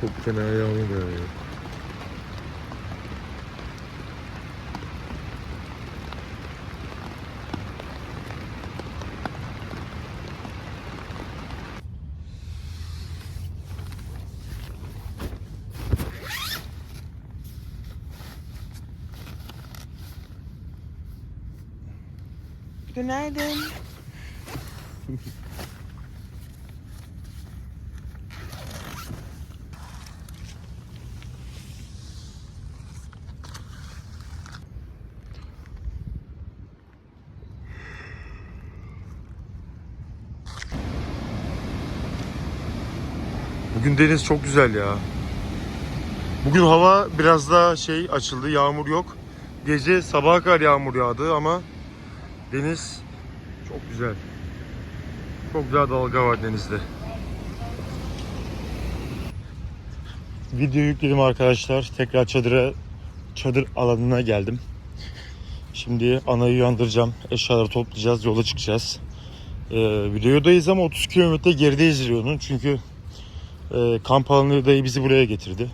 Çok fena yağmur. Deniz çok güzel ya. Bugün hava biraz daha şey açıldı, yağmur yok. Gece sabaha kadar yağmur yağdı ama deniz çok güzel. Çok güzel dalga var denizde. Video yükledim arkadaşlar. Tekrar çadıra çadır alanına geldim. Şimdi anayı uyandıracağım. Eşyaları toplayacağız, yola çıkacağız. Ee, videodayız ama 30 kilometre gerideyiz Rio'nun. Çünkü e, kamp alanı dayı bizi buraya getirdi.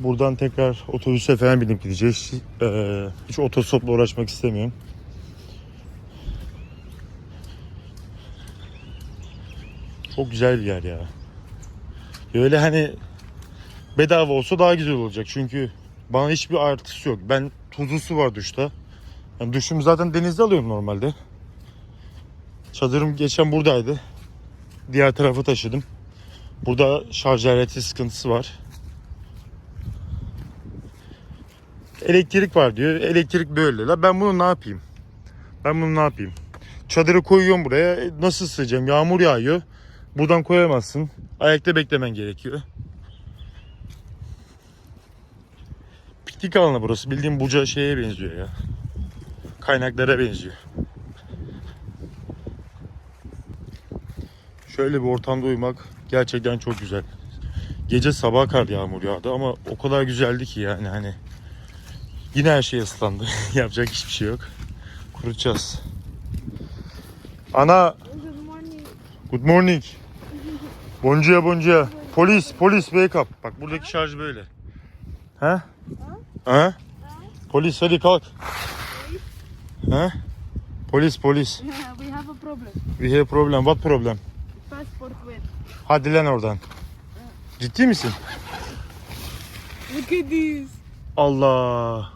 Buradan tekrar otobüse falan binip gideceğiz. Ee, hiç otostopla uğraşmak istemiyorum. Çok güzel bir yer ya. Öyle hani bedava olsa daha güzel olacak. Çünkü bana hiçbir artısı yok. Ben tuzlu su var duşta. Yani duşumu zaten denizde alıyorum normalde. Çadırım geçen buradaydı. Diğer tarafa taşıdım. Burada şarj aleti sıkıntısı var. Elektrik var diyor. Elektrik böyle. La ben bunu ne yapayım? Ben bunu ne yapayım? Çadırı koyuyorum buraya. Nasıl sığacağım? Yağmur yağıyor. Buradan koyamazsın. Ayakta beklemen gerekiyor. Piknik alanı burası. Bildiğim buca şeye benziyor ya. Kaynaklara benziyor. Şöyle bir ortamda uyumak gerçekten çok güzel. Gece sabah kar yağmur yağdı ama o kadar güzeldi ki yani hani yine her şey ıslandı. Yapacak hiçbir şey yok. Kurutacağız. Ana Good morning. Boncuya boncuya. Polis polis wake up. Bak buradaki şarj böyle. Ha? Ha? Polis hadi kalk. Ha? Polis polis. we have a problem. We have problem. What problem? Passport wet. Hadi lan oradan. Ciddi misin? Look at this. Allah.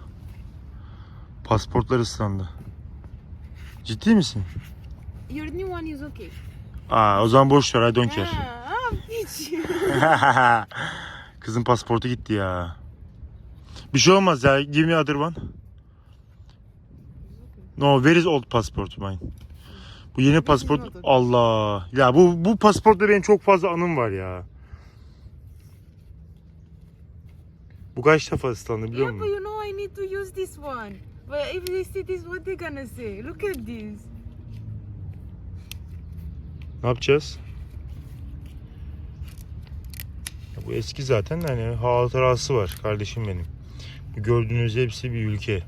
Pasportlar ıslandı. Ciddi misin? Your new one is okay. Aa, o zaman boş ver. I don't care. Ah, bitch. Kızın pasportu gitti ya. Bir şey olmaz ya. Give me other one. No, where is old passport mine? Bu yeni okay. Allah. Ya bu bu pasportta benim çok fazla anım var ya. Bu kaç defa ıslandı biliyor yeah, but musun? you know I need to use this one. But if they see this, what they gonna say? Look at this. Ne yapacağız? Ya bu eski zaten de hani hatırası var kardeşim benim. Bu gördüğünüz hepsi bir ülke.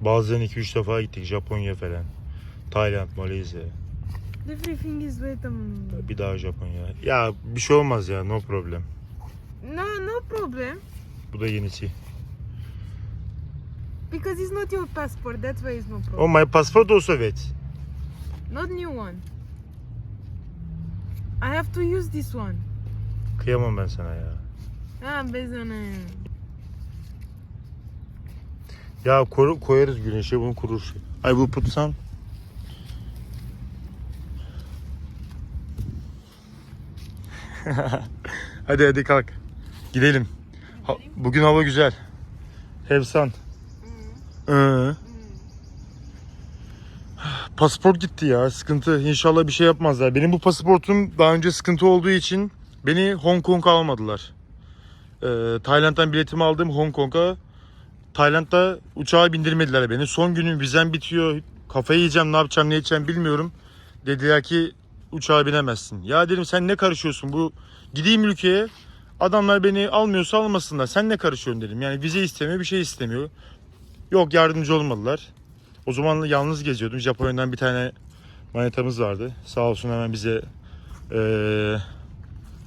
Bazen 2-3 defa gittik Japonya falan. Tayland, Malezya. Everything is wet. Um... Bir daha Japonya. Ya bir şey olmaz ya no problem. No, no problem. Bu da yenisi. Because it's not your passport. That's why it's no problem. Oh my passport also wet. Not new one. I have to use this one. Kıyamam ben sana ya. Ah, bezana. Ya koru, koyarız güneşe bunu kurur. I will put some. Hadi hadi kalk. Gidelim. Ha- bugün hava güzel. Hevsan. Ee. Pasaport gitti ya. Sıkıntı. İnşallah bir şey yapmazlar. Benim bu pasaportum daha önce sıkıntı olduğu için beni Hong Kong'a almadılar. Ee, Tayland'dan biletimi aldım Hong Kong'a. Tayland'da uçağa bindirmediler beni. Son günüm vizem bitiyor. Kafayı yiyeceğim ne yapacağım ne edeceğim bilmiyorum. Dediler ki uçağa binemezsin. Ya dedim sen ne karışıyorsun bu gideyim ülkeye adamlar beni almıyorsa almasınlar. Sen ne karışıyorsun dedim. Yani vize istemiyor bir şey istemiyor. Yok yardımcı olmadılar. O zaman yalnız geziyordum. Japonya'dan bir tane manitamız vardı. Sağ olsun hemen bize eee,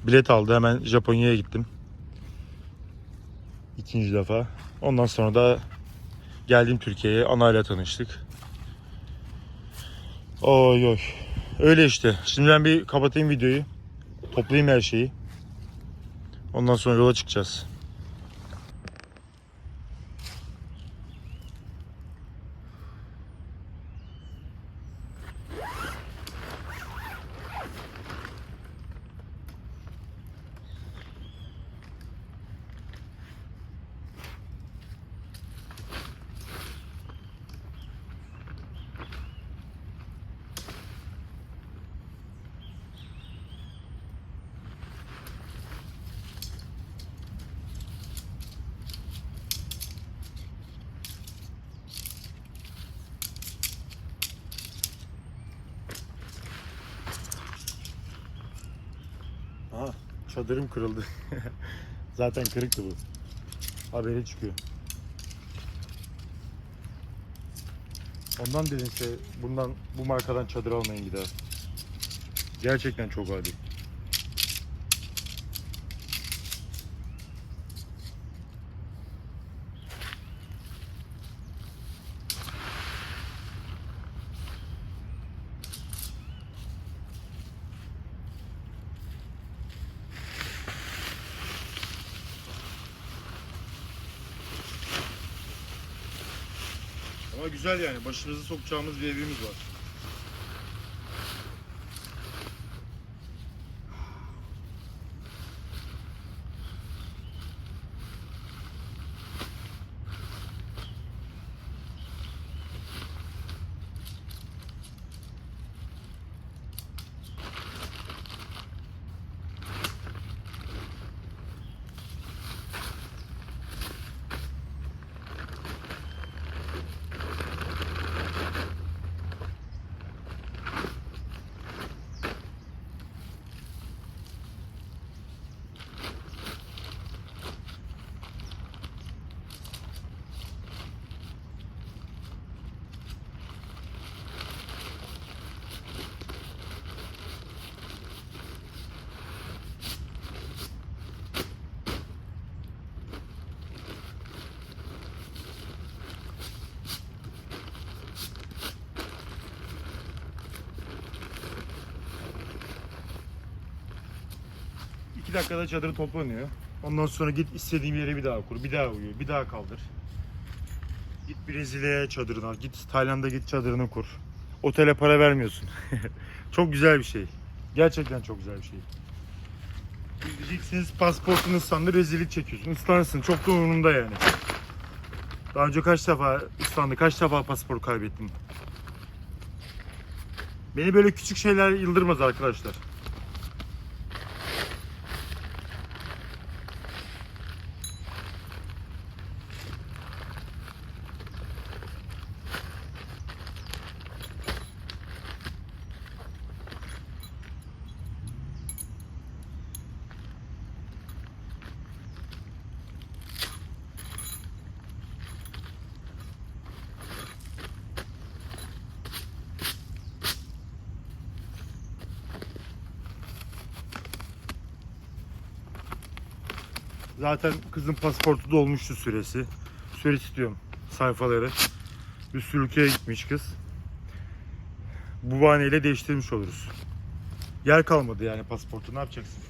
bilet aldı. Hemen Japonya'ya gittim. İkinci defa. Ondan sonra da geldim Türkiye'ye. Anayla tanıştık. Oy oy. Öyle işte. Şimdi ben bir kapatayım videoyu. Toplayayım her şeyi. Ondan sonra yola çıkacağız. Çadırım kırıldı. Zaten kırıktı bu. Haberi çıkıyor. Ondan dedim size bundan bu markadan çadır almayın daha. Gerçekten çok adi. Ama güzel yani. Başımızı sokacağımız bir evimiz var. İki dakikada çadırı toplanıyor. Ondan sonra git istediğin yere bir daha kur, bir daha uyu, bir daha kaldır. Git Brezilya'ya çadırını al, git Tayland'a git çadırını kur. Otele para vermiyorsun. çok güzel bir şey. Gerçekten çok güzel bir şey. Diyeceksiniz pasportun ıslandı rezillik çekiyorsun. Islansın çok da umurumda yani. Daha önce kaç defa ıslandı, kaç defa pasaport kaybettim. Beni böyle küçük şeyler yıldırmaz arkadaşlar. Zaten kızın pasaportu dolmuştu süresi. Süre istiyorum sayfaları. Bir sürü ülkeye gitmiş kız. Bu bahaneyle değiştirmiş oluruz. Yer kalmadı yani pasaportu ne yapacaksın?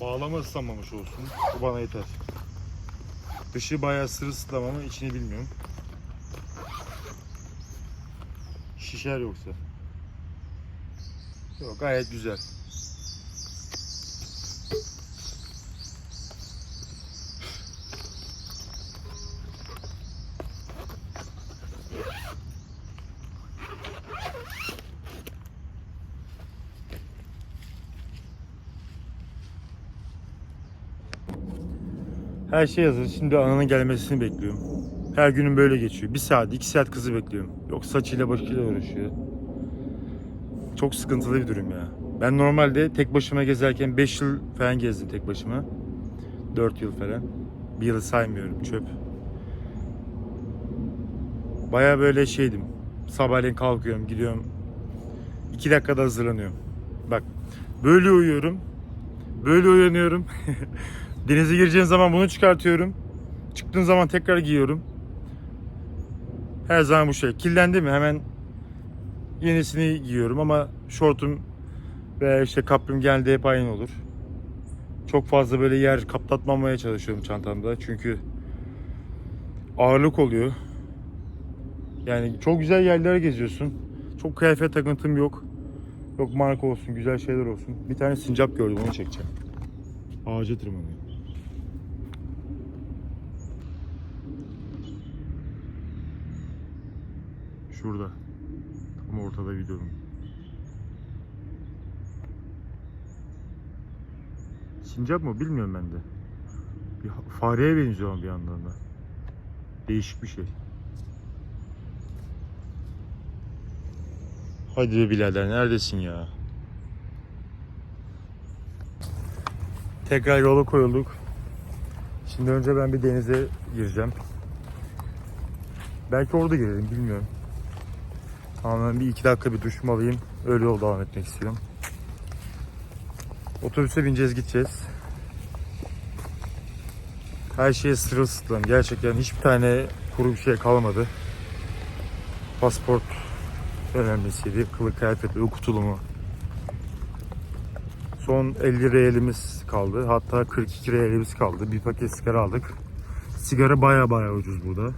Bağlama ıslanmamış olsun. Bu bana yeter. Dışı bayağı sırılsıklam ama içini bilmiyorum. Şişer yoksa. Yok gayet güzel. Her şey hazır. Şimdi ananın gelmesini bekliyorum. Her günüm böyle geçiyor. Bir saat, iki saat kızı bekliyorum. Yok saçıyla başıyla uğraşıyor. Çok sıkıntılı bir durum ya. Ben normalde tek başıma gezerken 5 yıl falan gezdim tek başıma. 4 yıl falan. Bir yılı saymıyorum çöp. Baya böyle şeydim. Sabahleyin kalkıyorum, gidiyorum. 2 dakikada hazırlanıyorum. Bak böyle uyuyorum. Böyle uyanıyorum. Denize gireceğim zaman bunu çıkartıyorum. Çıktığım zaman tekrar giyiyorum. Her zaman bu şey. Kirlendi mi hemen yenisini giyiyorum ama şortum ve işte kaprim geldi hep aynı olur. Çok fazla böyle yer kaplatmamaya çalışıyorum çantamda. Çünkü ağırlık oluyor. Yani çok güzel yerlere geziyorsun. Çok kıyafet takıntım yok. Yok marka olsun, güzel şeyler olsun. Bir tane sincap gördüm onu çekeceğim. Ağaca tırmanıyor. Şurada. Tam ortada videonun. Sincap mı bilmiyorum ben de. Bir fareye benziyor ama bir yandan da. Değişik bir şey. Hadi be birader neredesin ya? Tekrar yola koyulduk. Şimdi önce ben bir denize gireceğim. Belki orada girerim bilmiyorum. Tamamen bir iki dakika bir duşumu alayım. Öyle yol devam etmek istiyorum. Otobüse bineceğiz gideceğiz. Her şeye sırılsıklam. Gerçekten hiçbir tane kuru bir şey kalmadı. Pasport önemlisiydi. Kılık kıyafet, uyku tulumu. Son 50 realimiz kaldı. Hatta 42 realimiz kaldı. Bir paket sigara aldık. Sigara baya baya ucuz burada.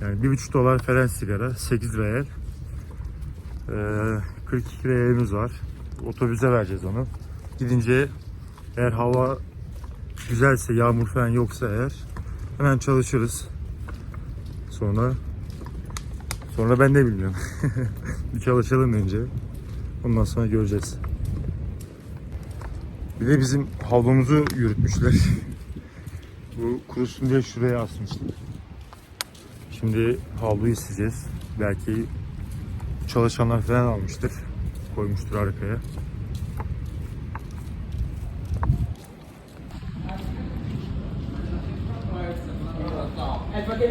Yani 1,5 dolar falan sigara. 8 real. Ee, 42 realimiz var. Otobüse vereceğiz onu. Gidince eğer hava güzelse, yağmur falan yoksa eğer hemen çalışırız. Sonra sonra ben de bilmiyorum. bir çalışalım önce. Ondan sonra göreceğiz. Bir de bizim havlumuzu yürütmüşler. Bu kurusun diye şuraya asmışlar. Şimdi havluyu isteyeceğiz. Belki çalışanlar falan almıştır. Koymuştur arkaya.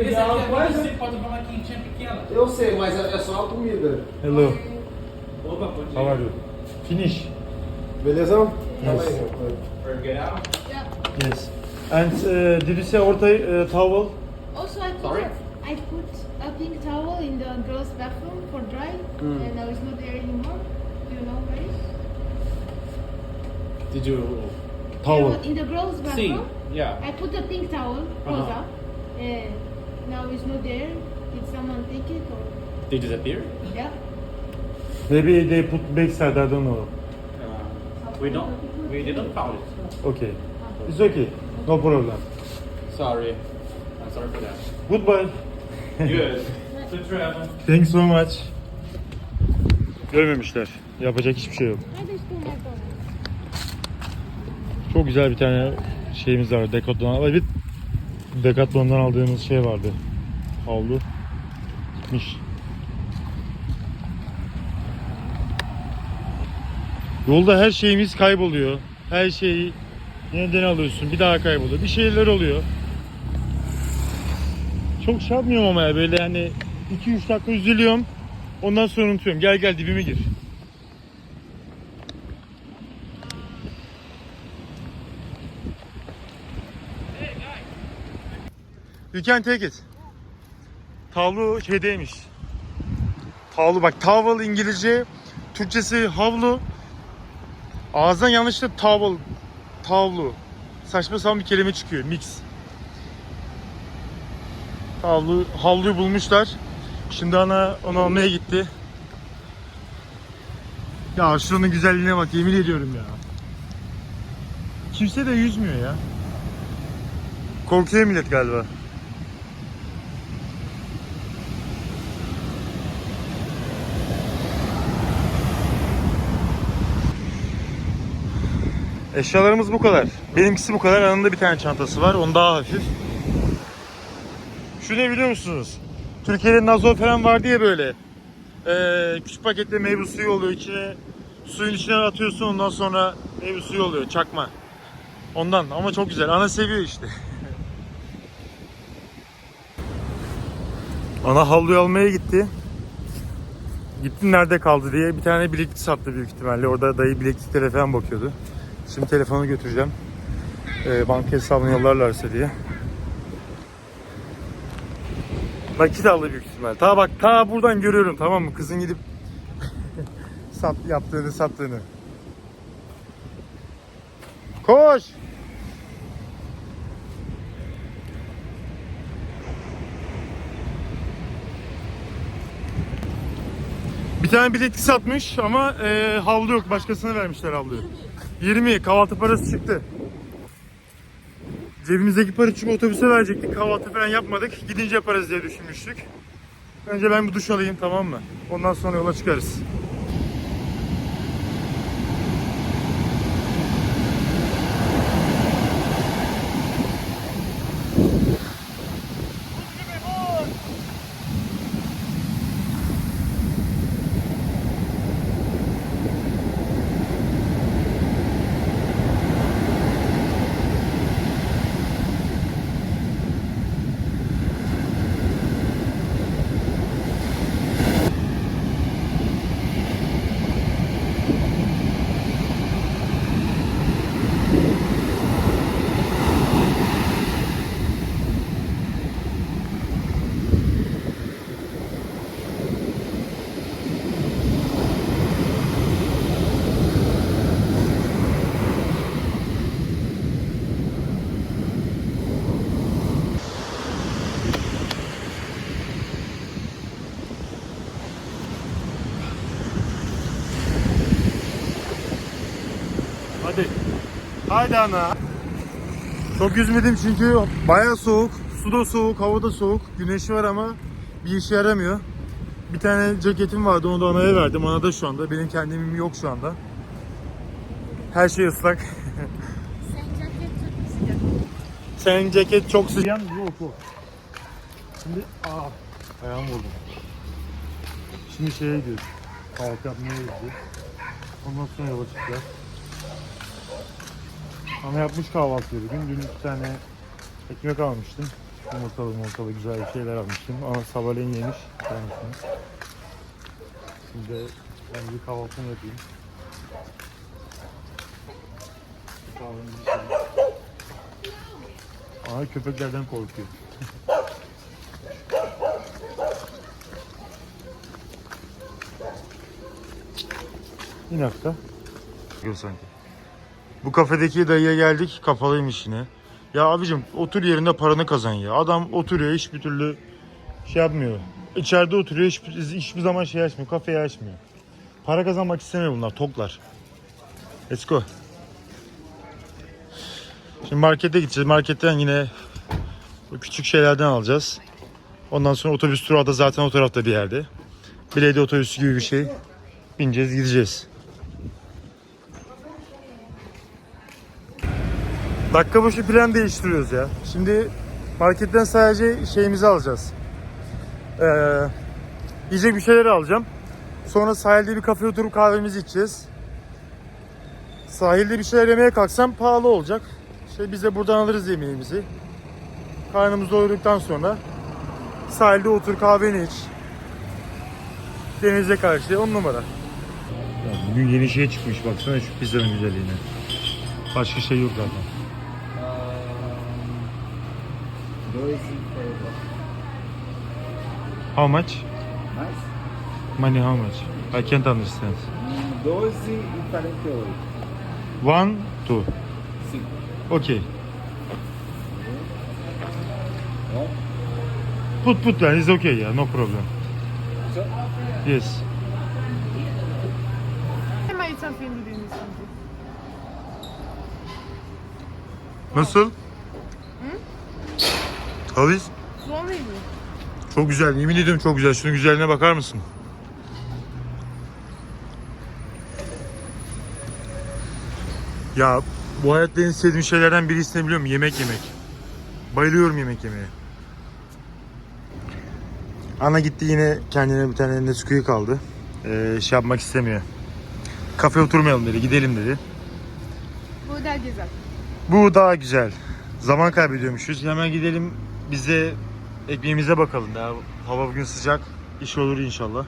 Esse aqui você pode falar quentinha pequena. Eu sei, mas é é só a comida. Hello. Opa, pode How are you? Finish. Belezão? Yes. Or get out. Yes. And uh, did you say orta uh, towel? The girls' bathroom for dry, and now it's not there anymore. Do you know where it is? Did you Towel. Yeah, In the girls' see? bathroom, Yeah. I put a pink towel, rosa, and now it's not there. Did someone take it or? They disappear? Yeah. Maybe they put backside, I don't know. Uh, we don't. We didn't found it. Okay. It's okay. No problem. Sorry. I'm sorry for that. Goodbye. Good. Thanks so much. Görmemişler. Yapacak hiçbir şey yok. Çok güzel bir tane şeyimiz var. Decathlon. Bir Decathlon'dan aldığımız şey vardı. Havlu. Gitmiş. Yolda her şeyimiz kayboluyor. Her şeyi yeniden alıyorsun. Bir daha kayboluyor. Bir şeyler oluyor. Çok şey yapmıyorum ama ya böyle hani 2-3 dakika üzülüyorum. Ondan sonra unutuyorum. Gel gel dibime gir. You can take it. Tavlu şeydeymiş. Tavlu bak towel İngilizce, Türkçesi havlu. Ağızdan yanlışlıkla towel, tavlu. Saçma sapan bir kelime çıkıyor, mix. Havlu, havluyu bulmuşlar. Şimdi ana onu almaya gitti. Ya şuranın güzelliğine bak yemin ediyorum ya. Kimse de yüzmüyor ya. Korkuyor millet galiba. Eşyalarımız bu kadar. Benimkisi bu kadar. Yanında bir tane çantası var. Onun daha hafif. Şu ne biliyor musunuz? Türkiye'de Nazo falan var diye böyle. Ee, küçük pakette meyve suyu oluyor içine. Suyun içine atıyorsun ondan sonra meyve suyu oluyor. Çakma. Ondan ama çok güzel. Ana seviyor işte. Ana havluyu almaya gitti. Gittin nerede kaldı diye bir tane bileklik sattı büyük ihtimalle. Orada dayı bilekliklere falan bakıyordu. Şimdi telefonu götüreceğim. Ee, banka hesabını yollarlarsa diye. Nakit aldı büyük ihtimal. Ta bak ta buradan görüyorum tamam mı? Kızın gidip sat yaptığını sattığını. Koş! Bir tane bileklik satmış ama e, havlu yok. Başkasına vermişler havluyu. 20 kahvaltı parası çıktı. Cebimizdeki para çünkü otobüse verecektik. Kahvaltı falan yapmadık. Gidince yaparız diye düşünmüştük. Önce ben bir duş alayım tamam mı? Ondan sonra yola çıkarız. Hadi. Hadi ana. Çok yüzmedim çünkü baya soğuk. Su da soğuk, hava da soğuk. Güneşi var ama bir işe yaramıyor. Bir tane ceketim vardı onu da anaya verdim. Ana da şu anda. Benim kendimim yok şu anda. Her şey ıslak. Senin ceket çok sıcak. Yok o. Şimdi aa ayağım vurdum. Şimdi şeye gidiyoruz. Kahvaltı yapmaya gidiyoruz. Ondan sonra yola çıkacağız. Ama yapmış kahvaltıyı bugün. Dün iki tane ekmek almıştım. Yumurtalı yumurtalı güzel bir şeyler almıştım. Ama sabahleyin yemiş. Tanesini. Şimdi ben bir kahvaltımı yapayım. Ama köpeklerden korkuyor. İn hafta. Gör sanki. Bu kafedeki dayıya geldik. Kapalıymış yine. Ya abicim otur yerinde paranı kazan ya. Adam oturuyor hiçbir türlü şey yapmıyor. İçeride oturuyor hiçbir, hiçbir zaman şey açmıyor. Kafeyi açmıyor. Para kazanmak istemiyor bunlar. Toklar. Let's go. Şimdi markete gideceğiz. Marketten yine küçük şeylerden alacağız. Ondan sonra otobüs durağı da zaten o tarafta bir yerde. Belediye otobüsü gibi bir şey. Bineceğiz gideceğiz. Dakika başı plan değiştiriyoruz ya. Şimdi marketten sadece şeyimizi alacağız. Ee, yiyecek bir şeyler alacağım. Sonra sahilde bir kafeye oturup kahvemizi içeceğiz. Sahilde bir şeyler yemeye kalksam pahalı olacak. İşte biz de buradan alırız yemeğimizi. Karnımızı doyurduktan sonra sahilde otur kahveni iç. Denize karşı on numara. bugün yeni şey çıkmış baksana şu pizzanın güzelliğine. Başka şey yok zaten. How much? mais? Money how much? I can't understand. 12 e 48. One, two. Cinco. Okay. Bom? Put put then it's okay yeah no problem. So, Yes. I Nasıl? Halis? Zorlayın mı? Çok güzel. Yemin ediyorum çok güzel. Şunun güzelliğine bakar mısın? Ya bu hayatta en sevdiğim şeylerden birisi ne biliyor musun? Yemek yemek. Bayılıyorum yemek yemeye. Ana gitti yine kendine bir tane Nesquik kaldı. Ee, şey yapmak istemiyor. Kafe oturmayalım dedi. Gidelim dedi. Bu da güzel. Bu daha güzel. Zaman kaybediyormuşuz. Hemen gidelim bize ekmeğimize bakalım ya. Hava bugün sıcak. İş olur inşallah.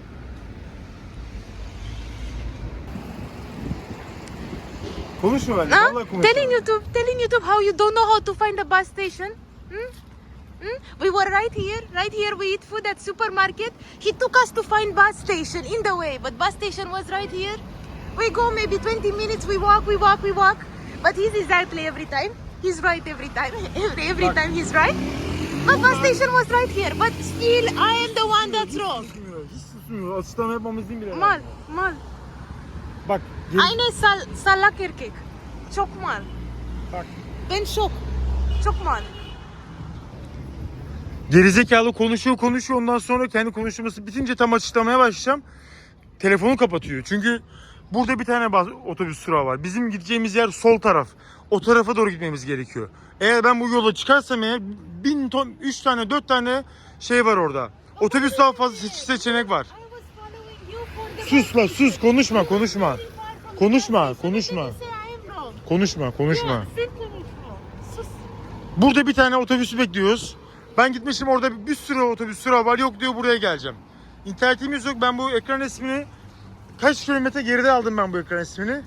Konuşma benimle. Huh? Vallahi konuşma. Telling you to telling you to how you don't know how to find a bus station. Hmm? Hmm? We were right here, right here we eat food at supermarket. He took us to find bus station in the way, but bus station was right here. We go maybe 20 minutes, we walk, we walk, we walk. But he's exactly every time. He's right every time. Every, every time he's right. But bus station was right here. But still, I am the one that's wrong. Susmuyor, Hiç susmuyor. Açıklama yapmamız değil bile. Mal, mal. Bak. geri- Aynı sal, salak erkek. Çok mal. Bak. Ben şok. Çok mal. Gerizekalı konuşuyor konuşuyor ondan sonra kendi konuşması bitince tam açıklamaya başlayacağım. Telefonu kapatıyor. Çünkü burada bir tane otobüs durağı var. Bizim gideceğimiz yer sol taraf. O tarafa doğru gitmemiz gerekiyor. Eğer ben bu yola çıkarsam eğer bin ton, üç tane, dört tane şey var orada. Otobüs daha fazla seç- seçenek var. Sus la sus konuşma konuşma. Konuşma konuşma. Konuşma konuşma. Burada bir tane otobüsü bekliyoruz. Ben gitmişim orada bir sürü otobüs durağı var. Yok diyor buraya geleceğim. İnternetimiz yok. Ben bu ekran ismini kaç kilometre geride aldım ben bu ekran ismini.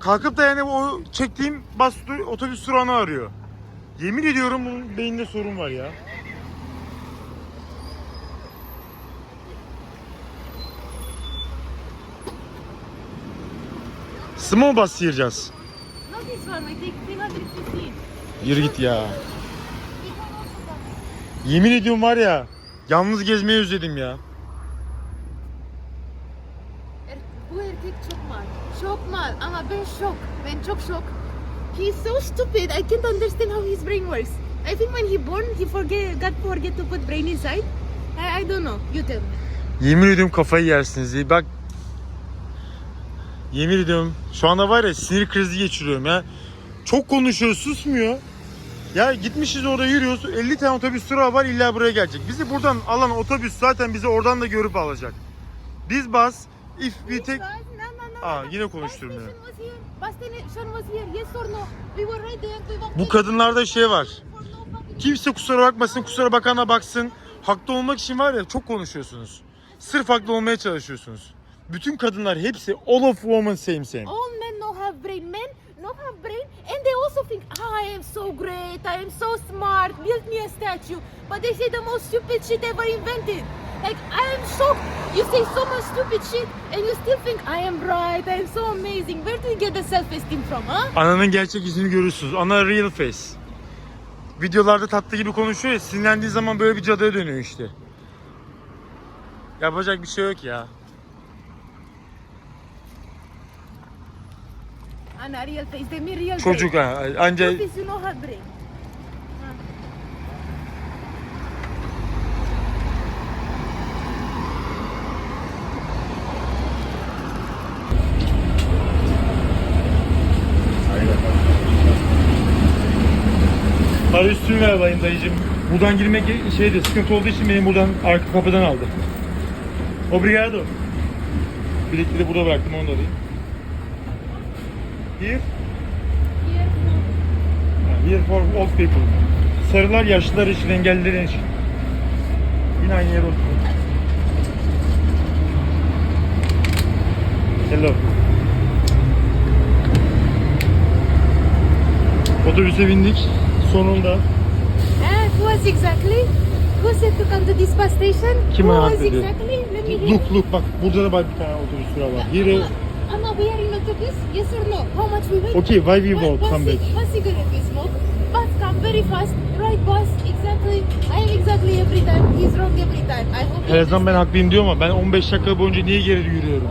Kalkıp da yani o çektiğim bas otobüs durağını arıyor. Yemin ediyorum bunun beyinde sorun var ya. Small bus sıyıracağız. Not this one. I take 315. Yürü git ya. Yemin ediyorum var ya yalnız gezmeyi özledim ya. Er, bu erkek çok mal. Çok mal ama ben şok. Ben çok şok. He is so stupid. I can't understand how his brain works. I think when he born, he forget, got forget to put brain inside. I, I don't know. You tell me. Yemin ediyorum kafayı yersiniz. Bak yemin ediyorum şu anda var ya sinir krizi geçiriyorum ya. Çok konuşuyor susmuyor. Ya gitmişiz orada yürüyoruz 50 tane otobüs durağı var illa buraya gelecek. Bizi buradan alan otobüs zaten bizi oradan da görüp alacak. Biz bas if we take. Aa, yine walked Bu kadınlarda şey var. Kimse kusura bakmasın, kusura bakana baksın. Haklı olmak için var ya çok konuşuyorsunuz. Sırf haklı olmaya çalışıyorsunuz. Bütün kadınlar hepsi all of women same same. All men no have brain. Men no have brain, and they also think, "Ah, I am so great. I am so smart. Build me a statue." But they say the most stupid shit ever invented. Like I am shocked. You say so much stupid shit, and you still think I am bright. I am so amazing. Where do you get the self-esteem from, huh? Ananın gerçek yüzünü görürsünüz. Ana real face. Videolarda tatlı gibi konuşuyor ya sinirlendiği zaman böyle bir cadıya dönüyor işte. Yapacak bir şey yok ya. Ana real face. Mean real Çocuk ha. Anca Stupid, you know have brain. Üstünü ver bayım dayıcım. Buradan girmek şeyde sıkıntı olduğu için benim buradan arka kapıdan aldı. Obrigado. Bilekleri de burada bıraktım onu da alayım. Here? Here for old people. Sarılar yaşlılar için, engelliler için. Yine aynı yere oturuyor. Hello. Otobüse bindik. Sonunda. Was exactly? Who said to come to this bus station? Kim who was diyor. exactly? Let me hear. Look look bak burada da bir tane otobüs durağı var. Here. Anna, we are in autobus? Yes or no? How much we wait? Okay, why we walk? Come back. One cigarette we smoke. Bus come very fast. Right bus, exactly. I am exactly every time. He's wrong every time. I hope Her zaman ben haklıyım diyor ama ben 15 dakika boyunca niye geri yürüyorum?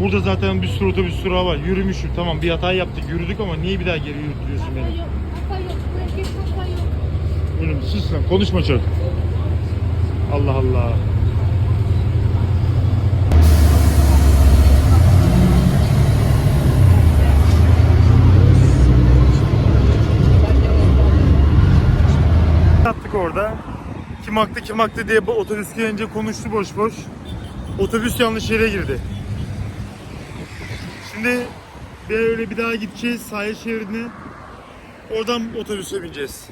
Burada zaten bir sürü otobüs durağı var. Yürümüşüm tamam bir hata yaptık yürüdük ama niye bir daha geri yürütüyorsun beni? Yok. Bu erkek kafa yok. Oğlum sus lan konuşma çok. Allah Allah. Yaptık orada. Kim haklı kim haklı diye otobüs gelince konuştu boş boş. Otobüs yanlış yere girdi. Şimdi böyle bir daha gideceğiz sahil şeridine. Oradan otobüse bineceğiz.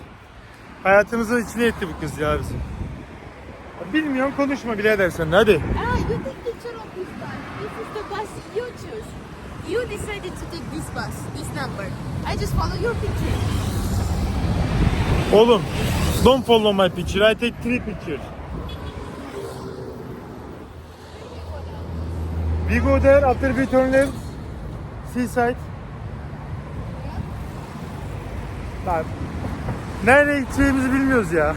Hayatımızın içine etti bu kız ya bizim. Bilmiyorum konuşma birader sen de, hadi. Ah, you take picture of this bus. This is the bus you choose. You decided to take this bus, this number. I just follow your picture. Oğlum, don't follow my picture. I take three pictures. We go there after we turn left. Seaside. Lan. Nereye gideceğimizi bilmiyoruz ya.